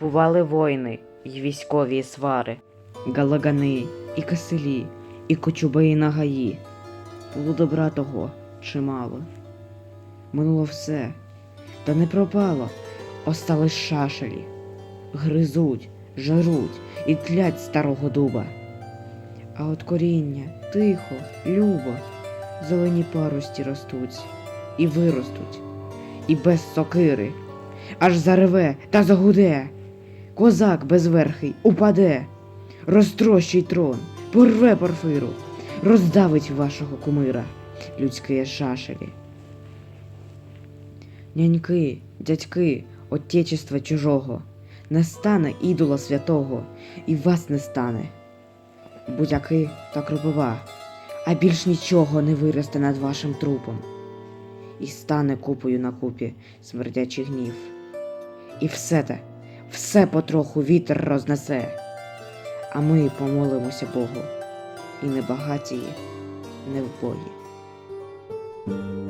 Бували войни й військові свари, галагани, і киселі, і кочуби, і нагаї. Було добра того чимало. Минуло все, та не пропало, остались шашелі. Гризуть, жаруть і тлять старого дуба. А от коріння тихо, любо, зелені парості ростуть, і виростуть, і без сокири, аж зареве та загуде. Козак безверхий упаде, розтрощить трон, порве порфиру, роздавить вашого кумира, людські шашелі. Няньки, дядьки, отечества чужого, не стане ідола святого, і вас не стане. Будяки та кропива, а більш нічого не виросте над вашим трупом. І стане купою на купі смердячий гнів. І все те, все потроху вітер рознесе, а ми помолимося Богу і не багатії, не в бої. thank you